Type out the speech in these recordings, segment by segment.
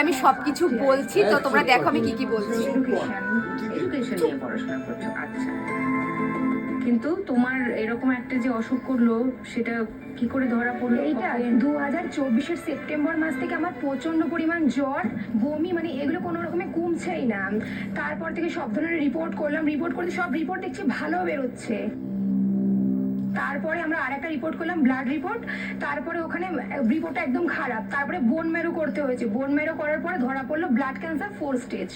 আমি সবকিছু বলছি তো তোমরা দেখো আমি কি কি বলছি। পড়াশোনা করছ আচ্ছা। কিন্তু তোমার এরকম একটা যে অসুখ করল সেটা কি করে ধরা পড়ল? এইটা দু হাজার চব্বিশের সেপ্টেম্বর মাস থেকে আমার প্রচণ্ড পরিমাণ জ্বর বমি মানে এগুলো কোনো রকমে কমছেই না। তারপর থেকে সব ধরনের রিপোর্ট করলাম রিপোর্ট করতে সব রিপোর্ট দেখছি ভালো বেরোচ্ছে। তারপরে আমরা আর একটা রিপোর্ট করলাম ব্লাড রিপোর্ট তারপরে ওখানে রিপোর্টটা একদম খারাপ। তারপরে বোন মেরো করতে হয়েছে। বোন মেরো করার পরে ধরা পড়ল blood cancer four stage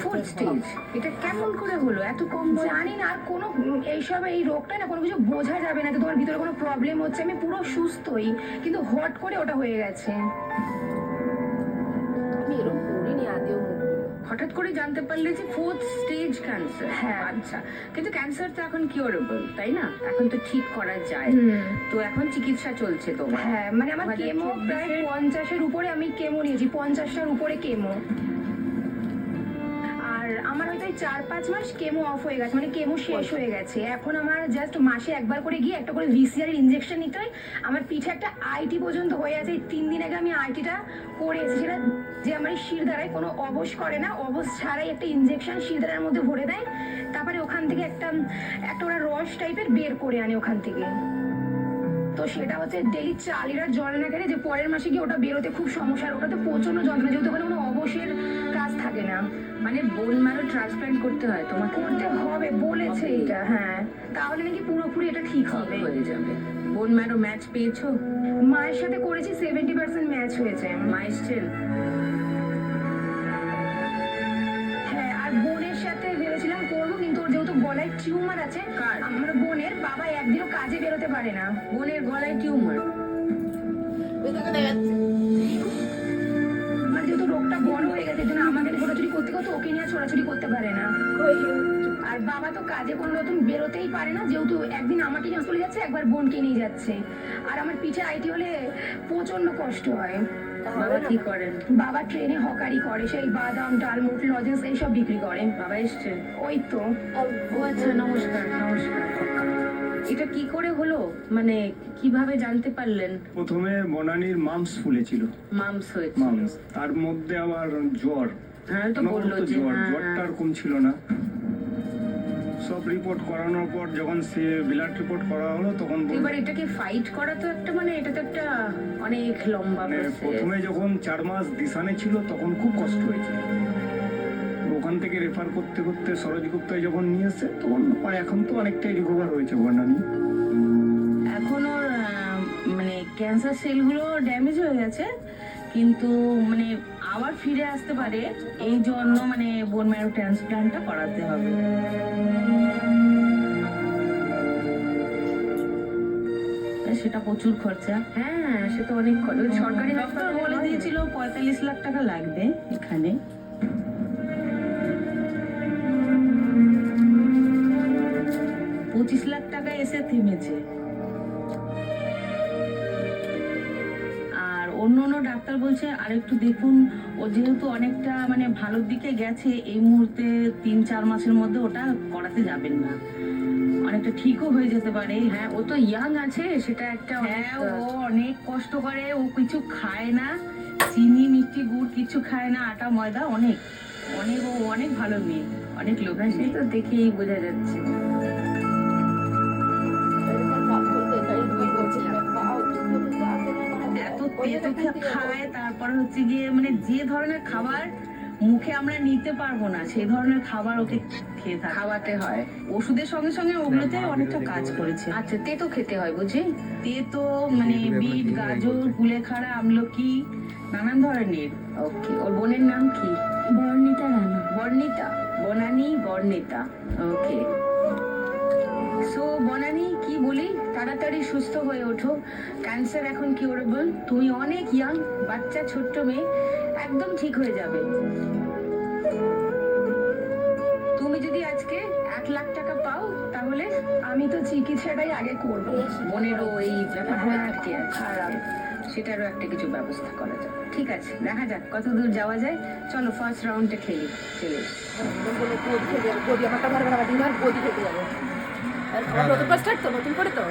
fourth stage এটা কেমন করে হলো? এত কম? জানি না, আর কোনো, এইসব, এই রোগটা না কোনো কিছু বোঝা যাবে না। যে তোমার ভিতরে কোনো প্রবলেম হচ্ছে। আমি পুরো সুস্থই, কিন্তু হট করে ওটা হয়ে গেছে। আমি এরকম করিনি, আদেও হঠাৎ করে জানতে পারলে যে ফোর্থ স্টেজ ক্যান্সার হ্যাঁ। আচ্ছা কিন্তু ক্যান্সার তো এখন কিউরেবল তাই না? এখন তো ঠিক করা যায়। তো এখন চিকিৎসা চলছে তো হ্যাঁ মানে আমার কেমো প্রায় পঞ্চাশের উপরে আমি কেমো নিয়েছি পঞ্চাশটার উপরে কেমো। চার পাঁচ মাস কেমো অফ হয়ে গেছে মানে কেমো শেষ হয়ে গেছে। এখন আমার জাস্ট মাসে একবার করে গিয়ে একটা করে ভিসিআর ইনজেকশন নিতে হয়। আমার পিঠে একটা আইটি পর্যন্ত হয়ে আছে এই তিন দিন আগে আমি আইটিটা করে এসেছি। সেটা যে আমার এই শিরদাঁড়ায় কোনো অবশ করে না অবশ ছাড়াই একটা ইনজেকশন শিরদাঁড়ার মধ্যে ভরে দেয়। তারপরে ওখান থেকে একটা একটা ওরা রস টাইপের বের করে আনে ওখান থেকে। তো সেটা হচ্ছে ডেলি চালিরা জল না খেলে যে পরের মাসে গিয়ে ওটা বেরোতে খুব সমস্যা আর ওটাতে প্রচণ্ড যন্ত্রণা যেহেতু ওখানে কোনো অবসের কাজ থাকে না। মানে বোন ম্যারো ট্রান্সপ্ল্যান্ট করতে হয় তোমাকে করতে হবে বলেছে এটা হ্যাঁ। তাহলে নাকি পুরোপুরি এটা ঠিক হবে। হয়ে যাবে। বোন ম্যারো ম্যাচ পেয়েছ? মায়ের সাথে করেছি সেভেন্টি পার্সেন্ট ম্যাচ হয়েছে। মা এসছেন গলায় টিউমার আছে? আমার বোনের বাবা একদিনও কাজে বেরোতে পারে না। বোনের গলায় টিউমার। আর যেহেতু রোগটা বড় হয়ে গেছে জন্য আমাকে ছোটাছুটি করতে করতে ওকে নিয়ে ছোটাছুটি করতে পারে না। আর বাবা তো কাজে কোনো রকম বেরোতেই পারে না যেহেতু একদিন আমাকে নিয়ে চলে যাচ্ছে একবার বোনকে নিয়ে যাচ্ছে। আর আমার পিঠে আইটি হলে প্রচণ্ড কষ্ট হয়। বাবা কি করেন? বাবা ট্রেনে হকারি করে সেই বাদাম ডালমুট লজেন্স এইসব বিক্রি করে। বাবা এসছেন ওই তো। ও আচ্ছা নমস্কার নমস্কার। এটা কি করে হলো? মানে কীভাবে জানতে পারলেন? প্রথমে বনানীর মামস ফুলেছিল। মামস হয়েছে। মামস। তার মধ্যে আবার জ্বর। হ্যাঁ তো বলল জ্বর। হ্যাঁ, জ্বরটা আর কম ছিল না। সব রিপোর্ট করানোর পর যখন সে ব্লাড রিপোর্ট করা হলো তখন এবার এটাকে ফাইট করা তো একটা মানে এটা তো একটা অনেক লম্বা মানে প্রথমে যখন চার মাস দিশানে ছিল তখন খুব কষ্ট হয়েছিল। ওখান থেকে রেফার করতে করতে সরোজ গুপ্তায় যখন নিয়ে এসে তখন এখন তো অনেকটাই রিকভার হয়েছে বনানী এখন ওর মানে ক্যান্সার সেলগুলো ড্যামেজ হয়ে গেছে কিন্তু মানে আবার ফিরে আসতে পারে এই জন্য মানে বোন ম্যারো ট্রান্সপ্লান্টটা করাতে হবে। সেটা প্রচুর খরচা। হ্যাঁ সে তো অনেক খরচ। সরকারি ডক্টর বলে দিয়েছিল পঁয়তাল্লিশ লাখ টাকা লাগবে এখানে। পঁচিশ লাখ টাকা এসে থেমেছে। অন্য অন্য ডাক্তার বলছে আরেকটু দেখুন। ও যেহেতু অনেকটা মানে ভালোর দিকে গেছে এই মুহূর্তে তিন চার মাসের মধ্যে ওটা করাতে যাবেন না। অনেকটা ঠিকও হয়ে যেতে পারে। হ্যাঁ ও তো ইয়াং আছে সেটা একটা হ্যাঁ ও অনেক কষ্ট করে। ও কিছু খায় না। চিনি মিষ্টি গুড় কিছু খায় না। আটা ময়দা অনেক। অনেক ও অনেক ভালো মেয়ে। অনেক লোক সে তো দেখেই বোঝা যাচ্ছে। খায় তারপর হচ্ছে গিয়ে মানে যে ধরনের খাবার মুখে আমরা নিতে পারব না সেই ধরনের খাবার ওকে খেয়ে খাওয়াতে হয়। ওষুধের সঙ্গে সঙ্গে ওগুলোতে অনেকটা কাজ করেছে। আচ্ছা তেতো খেতে হয় বুঝি? তেতো মানে বিট গাজর কুলেখাড়া আমলকি নানান ধরনের। ওকে ওর বোনের নাম কি? বর্ণিতা রানা। বর্ণিতা? বনানী বর্ণিতা। ওকে সো বনানি কি বলি তাড়াতাড়ি সুস্থ হয়ে ওঠো ক্যান্সার এখন কিউরেবল তুমি অনেক ইয়াং বাচ্চা ছোট্ট মেয়ে একদম ঠিক হয়ে যাবে তুমি যদি আজকে এক লাখ টাকা পাও তাহলে আমি তো চিকিৎসাটাই আগে করব বোনেরও এই ব্যাপারটা হ্যাঁ, খারাপ সেটারও একটা কিছু ব্যবস্থা করা যায় ঠিক আছে দেখা যাক কত দূর যাওয়া যায় চলো ফার্স্ট রাউন্ডে খেলি চলে আর নতুন স্টার্ট তো নতুন করে তো